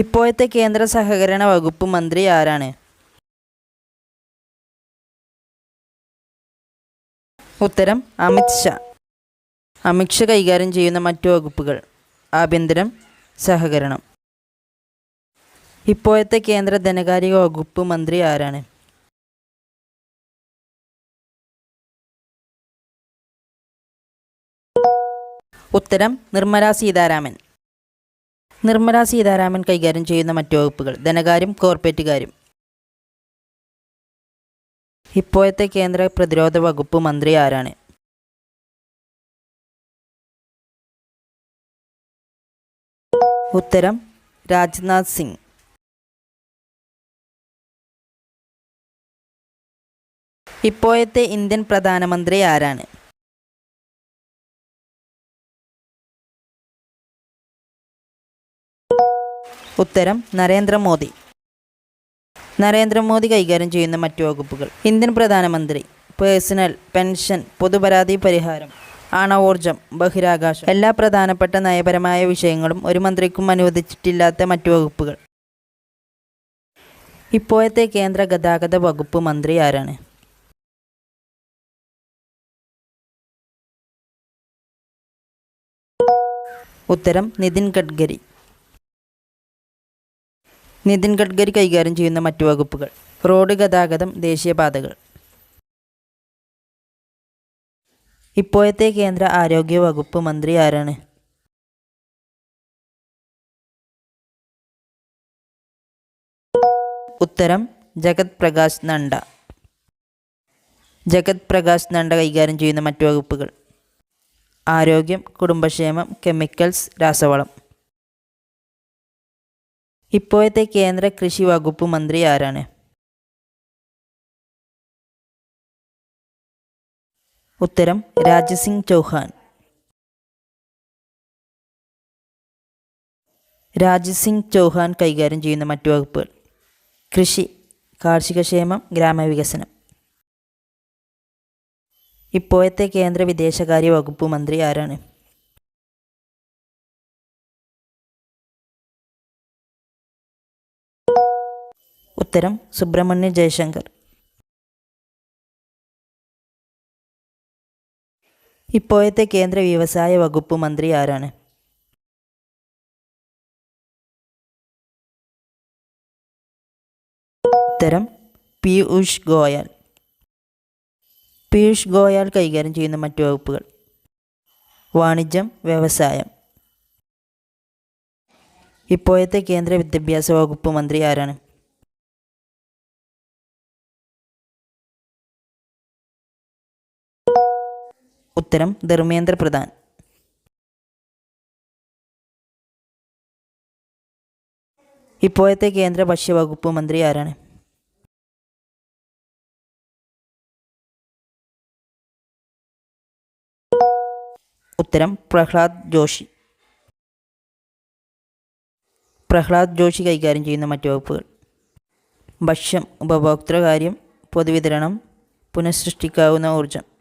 ഇപ്പോഴത്തെ കേന്ദ്ര സഹകരണ വകുപ്പ് മന്ത്രി ആരാണ്? ഉത്തരം അമിത് ഷാ. അമിത് ഷാ കൈകാര്യം ചെയ്യുന്ന മറ്റു വകുപ്പുകൾ. ആഭ്യന്തരം സഹകരണം. ഇപ്പോഴത്തെ കേന്ദ്ര ധനകാര്യ വകുപ്പ് മന്ത്രി ആരാണ്? ഉത്തരം നിർമ്മല സീതാരാമൻ. നിർമ്മല സീതാരാമൻ കൈകാര്യം ചെയ്യുന്ന മറ്റു വകുപ്പുകൾ ധനകാര്യം കോർപ്പറേറ്റുകാര്യം ഇപ്പോഴത്തെ കേന്ദ്ര പ്രതിരോധ വകുപ്പ് മന്ത്രി ആരാണ്? ഉത്തരം രാജ്നാഥ് സിംഗ്. ഇപ്പോഴത്തെ ഇന്ത്യൻ പ്രധാനമന്ത്രി ആരാണ്? ഉത്തരം നരേന്ദ്രമോദി. നരേന്ദ്രമോദി കൈകാര്യം ചെയ്യുന്ന മറ്റു വകുപ്പുകൾ. ഇന്ത്യൻ പ്രധാനമന്ത്രി പേഴ്സണൽ പെൻഷൻ പൊതുപരാതി പരിഹാരം ആണവോർജം ബഹിരാകാശം എല്ലാ പ്രധാനപ്പെട്ട നയപരമായ വിഷയങ്ങളും ഒരു മന്ത്രിക്കും അനുവദിച്ചിട്ടില്ലാത്ത മറ്റു വകുപ്പുകൾ. ഇപ്പോഴത്തെ കേന്ദ്ര ഗതാഗത വകുപ്പ് മന്ത്രി ആരാണ്? ഉത്തരം നിതിൻ ഗഡ്കരി. നിതിൻ ഗഡ്കരി കൈകാര്യം ചെയ്യുന്ന മറ്റു വകുപ്പുകൾ. റോഡ് ഗതാഗതം ദേശീയപാതകൾ. ഇപ്പോഴത്തെ കേന്ദ്ര ആരോഗ്യ വകുപ്പ് മന്ത്രി ആരാണ്? ഉത്തരം ജഗത് പ്രകാശ് നണ്ട ജഗത് പ്രകാശ് നണ്ട കൈകാര്യം ചെയ്യുന്ന മറ്റു വകുപ്പുകൾ. ആരോഗ്യം കുടുംബക്ഷേമം കെമിക്കൽസ് രാസവളം. ഇപ്പോഴത്തെ കേന്ദ്ര കൃഷി വകുപ്പ് മന്ത്രി ആരാണ്? ഉത്തരം രാജസിംഗ് ചൗഹാൻ. രാജസിംഗ് ചൗഹാൻ കൈകാര്യം ചെയ്യുന്ന മറ്റു വകുപ്പുകൾ. കൃഷി കാർഷികക്ഷേമം ഗ്രാമവികസനം. ഇപ്പോഴത്തെ കേന്ദ്ര വിദേശകാര്യ വകുപ്പ് മന്ത്രി ആരാണ്? ഉത്തരം സുബ്രഹ്മണ്യ ജയശങ്കർ. ഇപ്പോഴത്തെ കേന്ദ്ര വ്യവസായ വകുപ്പ് മന്ത്രി ആരാണ്? ഉത്തരം പീയൂഷ് ഗോയൽ. പീയൂഷ് ഗോയൽ കൈകാര്യം ചെയ്യുന്ന മറ്റു വകുപ്പുകൾ. വാണിജ്യം വ്യവസായം. ഇപ്പോഴത്തെ കേന്ദ്ര വിദ്യാഭ്യാസ വകുപ്പ് മന്ത്രി ആരാണ്? ഉത്തരം ധർമ്മേന്ദ്ര പ്രധാൻ. ഇപ്പോഴത്തെ കേന്ദ്ര ഭക്ഷ്യവകുപ്പ് മന്ത്രി ആരാണ്? ഉത്തരം പ്രഹ്ലാദ് ജോഷി. പ്രഹ്ലാദ് ജോഷി കൈകാര്യം ചെയ്യുന്ന മറ്റു വകുപ്പുകൾ. ഭക്ഷ്യം ഉപഭോക്തൃകാര്യം പൊതുവിതരണം പുനഃസൃഷ്ടിക്കാവുന്ന ഊർജം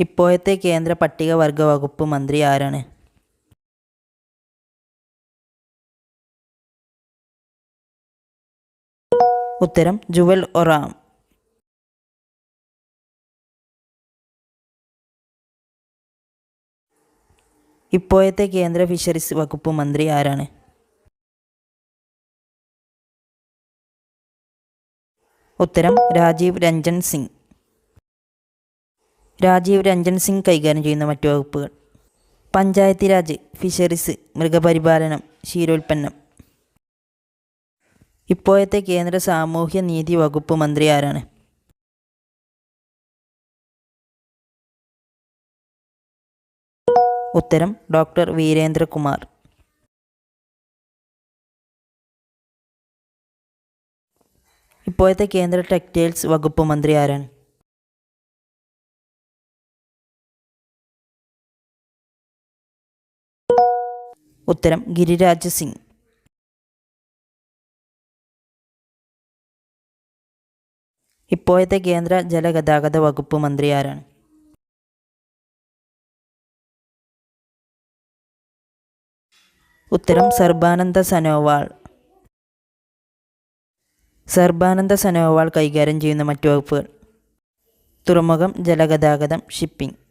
ഇപ്പോഴത്തെ കേന്ദ്ര പട്ടികവർഗ വകുപ്പ് മന്ത്രി ആരാണ്? ഉത്തരം ജുവൽ ഒറാം. ഇപ്പോഴത്തെ കേന്ദ്ര ഫിഷറീസ് വകുപ്പ് മന്ത്രി ആരാണ്? ഉത്തരം രാജീവ് രഞ്ജൻ സിംഗ്. രാജീവ് രഞ്ജൻ സിംഗ് കൈകാര്യം ചെയ്യുന്ന മറ്റു വകുപ്പുകൾ. പഞ്ചായത്തി രാജ് ഫിഷറീസ് മൃഗപരിപാലനം ക്ഷീരോൽപ്പന്നം. ഇപ്പോഴത്തെ കേന്ദ്ര സാമൂഹ്യ നീതി വകുപ്പ് മന്ത്രി ആരാണ്? ഉത്തരം ഡോക്ടർ വീരേന്ദ്രകുമാർ. ഇപ്പോഴത്തെ കേന്ദ്ര ടെക്സ്റ്റൈൽസ് വകുപ്പ് മന്ത്രി ആരാണ്? ഉത്തരം ഗിരിരാജ് സിംഗ്. ഇപ്പോഴത്തെ കേന്ദ്ര ജലഗതാഗത വകുപ്പ് മന്ത്രി ആരാണ്? ഉത്തരം സർബാനന്ദ സനോവാൾ. സർബാനന്ദ സനോവാൾ കൈകാര്യം ചെയ്യുന്ന മറ്റു വകുപ്പുകൾ. തുറമുഖം ജലഗതാഗതം ഷിപ്പിംഗ്.